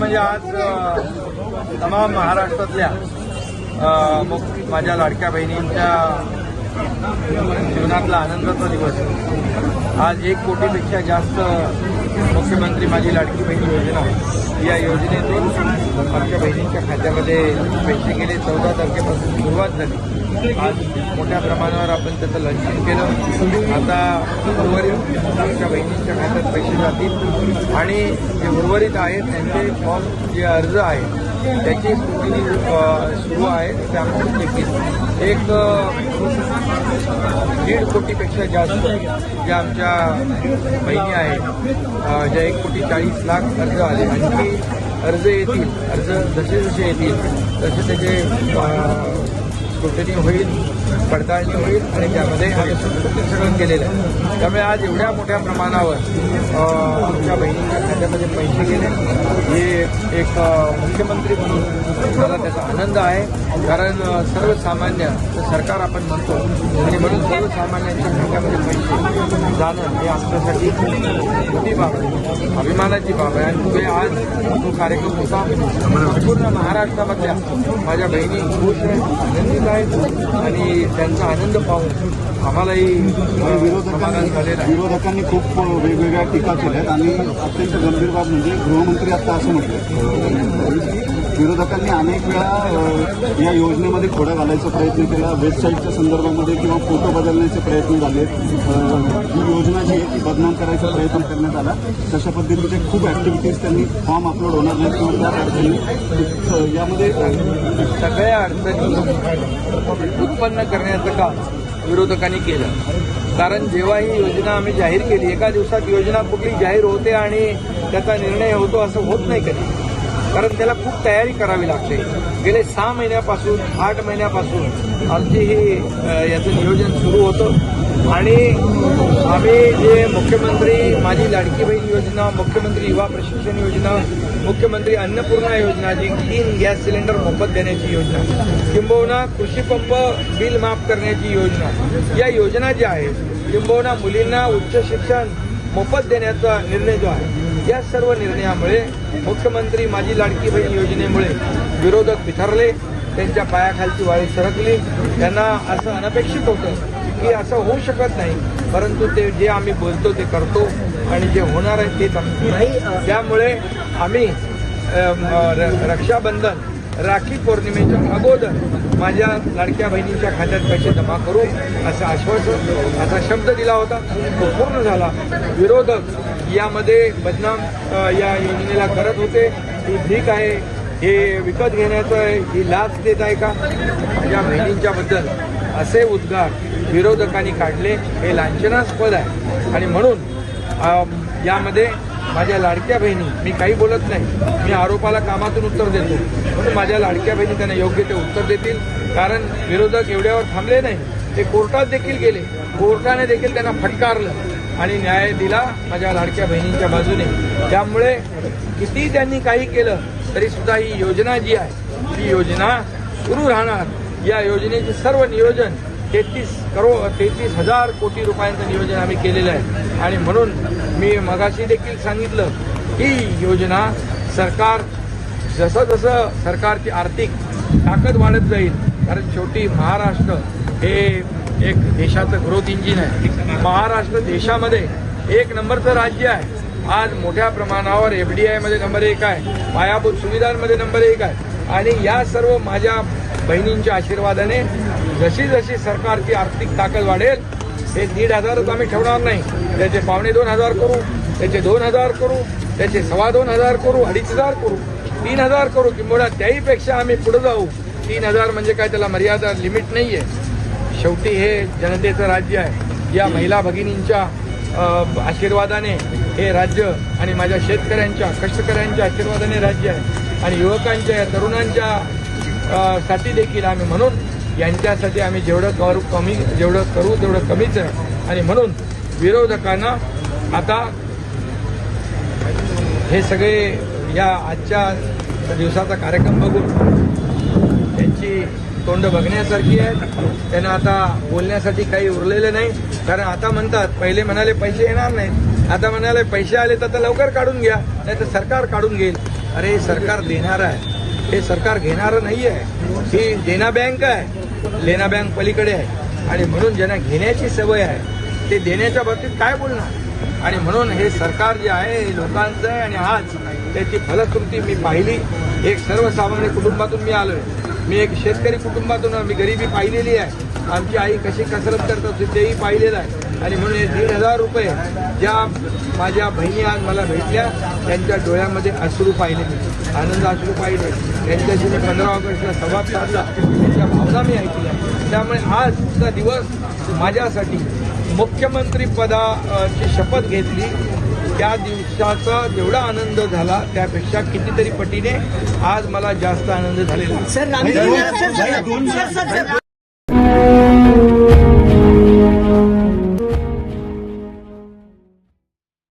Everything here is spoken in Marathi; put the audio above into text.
म्हणजे आज तमाम महाराष्ट्रातल्या मग माझ्या लाडक्या बहिणींच्या जीवनातला आनंदाचा दिवस. आज एक कोटीपेक्षा जास्त मुख्यमंत्री माझी लाडकी बहीण योजना या योजनेतून आमच्या बहिणींच्या खात्यामध्ये पैसे गेले चौदा तारखेपासून सुरुवात झाली. आज मोठ्या प्रमाणावर आपण त्याचं लॉन्चिंग केलं. आता उर्वरित आमच्या बहिणींच्या खात्यात पैसे जातील. आणि जे उर्वरित आहेत त्यांचे फॉर्म जे अर्ज आहे त्याची स्क्रुटिनी सुरू आहे त्यामुळे देखील एक दीड कोटीपेक्षा जास्त ज्या आमच्या बहिणी आहेत ज्या एक कोटी चाळीस लाख अर्ज आले. आणखी अर्ज येतील अर्ज जसे जसे येतील तसे त्याचे स्क्रुटनी होईल, पडताळणी होईल आणि त्यामध्ये आम्ही सगळं केलेलं आहे. त्यामुळे आज एवढ्या मोठ्या पैसे गेले. हे एक मुख्यमंत्री म्हणून मला आनंद आहे. कारण सर्वसामान्य सरकार आपण म्हणतो, आणि म्हणून सर्वसामान्यांच्या खात्यामध्ये पैसे जाणं हे आमच्यासाठी मोठी बाब आहे, अभिमानाची बाब आहे. आणि आज तो कार्यक्रम होता संपूर्ण महाराष्ट्रामधल्या माझ्या बहिणी खुश आनंदित आहेत आणि त्यांचा आनंद पाहून आम्हालाही समाधान झालेलं आहे. विरोधकांनी खूप वेगवेगळ्या टीका केल्यात आणि अत्यंत गंभीर बाब म्हणजे गृहमंत्री आता असं म्हटलं विरोधकांनी अनेक वेळा या योजनेमध्ये खोडा घालायचा प्रयत्न केला वेबसाईटच्या संदर्भामध्ये किंवा फोटो बदलण्याचे प्रयत्न झाले. ही योजना जी आहे ती बदनाम करायचा प्रयत्न करण्यात आला. तशा पद्धतीचे खूप ऍक्टिव्हिटीज त्यांनी फॉर्म अपलोड होणार नाहीत किंवा त्या अडचणी यामध्ये सगळ्या अडचणी उत्पन्न करण्याचं काम विरोधकांनी केलं. कारण जेव्हा ही योजना आम्ही जाहीर केली एका दिवसात योजना कुठली जाहीर होते आणि त्याचा निर्णय होतो असं होत नाही कधी. कारण त्याला खूप तयारी करावी लागते. गेले सहा महिन्यापासून आठ महिन्यापासून आमची ही याचं नियोजन सुरू होतं. आणि आम्ही जे मुख्यमंत्री माझी लाडकी बहीण योजना मुख्यमंत्री युवा प्रशिक्षण योजना मुख्यमंत्री अन्नपूर्णा योजना जी तीन गॅस सिलेंडर मोफत देण्याची योजना किंबहुना कृषी पंप बिल माफ करण्याची योजना या योजना ज्या आहेत किंबहुना मुलींना उच्च शिक्षण मोफत देण्याचा निर्णय जो आहे या सर्व निर्णयामुळे मुख्यमंत्री माझी लाडकी बहीण योजनेमुळे विरोधक बिथरले त्यांच्या पायाखालची वाळी सरकली त्यांना असं अनपेक्षित होतं की असं होऊ शकत नाही. परंतु ते जे आम्ही बोलतो ते करतो आणि जे होणार आहे तेच आम्ही नाही त्यामुळे आम्ही रक्षाबंधन राखी पौर्णिमेच्या अगोदर माझ्या लाडक्या बहिणींच्या खात्यात पैसे जमा करू असं आश्वासन असा शब्द दिला होता. तो पूर्ण झाला. विरोधक यामध्ये बदनाम या योजनेला करत होते. ही भीक आहे हे विकत घेण्याचं आहे ही लाच देत आहे का? माझ्या बहिणींच्या बद्दल असे उद्गार विरोधकांनी काढले हे लांछनास्पद आहे. आणि म्हणून यामध्ये माझ्या लाडक्या बहिणी मी काही बोलत नाही. मी आरोपाला कामातून उत्तर देतो. म्हणून माझ्या लाडक्या बहिणी त्यांना योग्य ते उत्तर देतील. कारण विरोधक एवढ्यावर थांबले नाही. ते कोर्टात देखील गेले. कोर्टाने देखील त्यांना फटकारलं आणि न्याय दिला माझ्या लाडक्या बहिणींच्या बाजूने. त्यामुळे किती त्यांनी काही केलं तरी सुद्धा ही योजना जी आहे ती योजना सुरू राहणार. या योजनेचे सर्व नियोजन तेहतीस करो तेहतीस हजार कोटी रुपयांचं नियोजन आम्ही केलेलं आहे. आणि म्हणून मी मगाशी देखील सांगितलं ही योजना सरकार जसं जसं सरकारची आर्थिक ताकद वाढत जाईल कारण शेवटी महाराष्ट्र हे एक देशाचं ग्रोथ इंजिन आहे. महाराष्ट्र देशामध्ये एक नंबरचं राज्य आहे. आज मोठ्या प्रमाणावर एफ डी आयमध्ये नंबर एक आहे. पायाभूत सुविधांमध्ये नंबर एक आहे. आणि या सर्व माझ्या बहिणींच्या आशीर्वादाने जशी जशी सरकारची आर्थिक ताकद वाढेल हे दीड हजारच आम्ही ठेवणार नाही. त्याचे पावणे दोन हजार करू त्याचे दोन हजार करू त्याचे सव्वा दोन हजार करू अडीच हजार करू तीन हजार करू किंवा त्याहीपेक्षा आम्ही पुढे जाऊ. तीन हजार म्हणजे काय त्याला मर्यादा लिमिट नाही आहे शेवटी हे जनतेचं राज्य आहे. या महिला भगिनींच्या आशीर्वादाने हे राज्य आणि माझ्या शेतकऱ्यांच्या कष्टकऱ्यांच्या आशीर्वादाने राज्य आहे. आणि युवकांच्या या तरुणांच्या साठी देखील आम्ही म्हणून यांच्यासाठी आम्ही जेवढं करू कमी जेवढं करू तेवढं कमीच आहे. आणि म्हणून विरोधकांना आता हे सगळे या आजच्या दिवसाचा कार्यक्रम बघून त्यांची तोंड बघण्यासारखी आहेत त्यांना आता बोलण्यासाठी काही उरलेलं नाही. कारण आता म्हणतात पहिले म्हणाले पैसे येणार नाहीत. आता म्हणाले पैसे आले तर लवकर काढून घ्या. नाही तर सरकार काढून घेईल. अरे सरकार देणार आहे. हे सरकार घेणारं नाही आहे ही देना बँक आहे लेना बँक पलीकडे आहे. आणि म्हणून ज्यांना घेण्याची सवय आहे ते देण्याच्या बाबतीत काय बोलणार? आणि म्हणून हे सरकार जे आहे हे लोकांचं आहे आणि आज त्याची फलश्रुती मी पाहिली. एक सर्वसामान्य कुटुंबातून मी आलो आहे मी एक शेतकरी कुटुंबातून मी गरिबी पाहिलेली आहे. आमची आई कशी कसरत करतात तेही पाहिलेलं आहे. आणि म्हणून हे दीड हजार रुपये ज्या माझ्या बहिणी आज मला भेटल्या त्यांच्या डोळ्यामध्ये अश्रू पाहिले आनंद अश्रू पाहिले त्यांच्याशी मी पंधरा ऑगस्टला संवाद साधला त्यांच्या भावना मी ऐकल्या त्यामुळे आजचा दिवस माझ्यासाठी मुख्यमंत्री पदाची शपथ घेतली त्या दिवसाचा जेवढा आनंद झाला त्यापेक्षा कितीतरी पटीने आज मला जास्त आनंद झालेला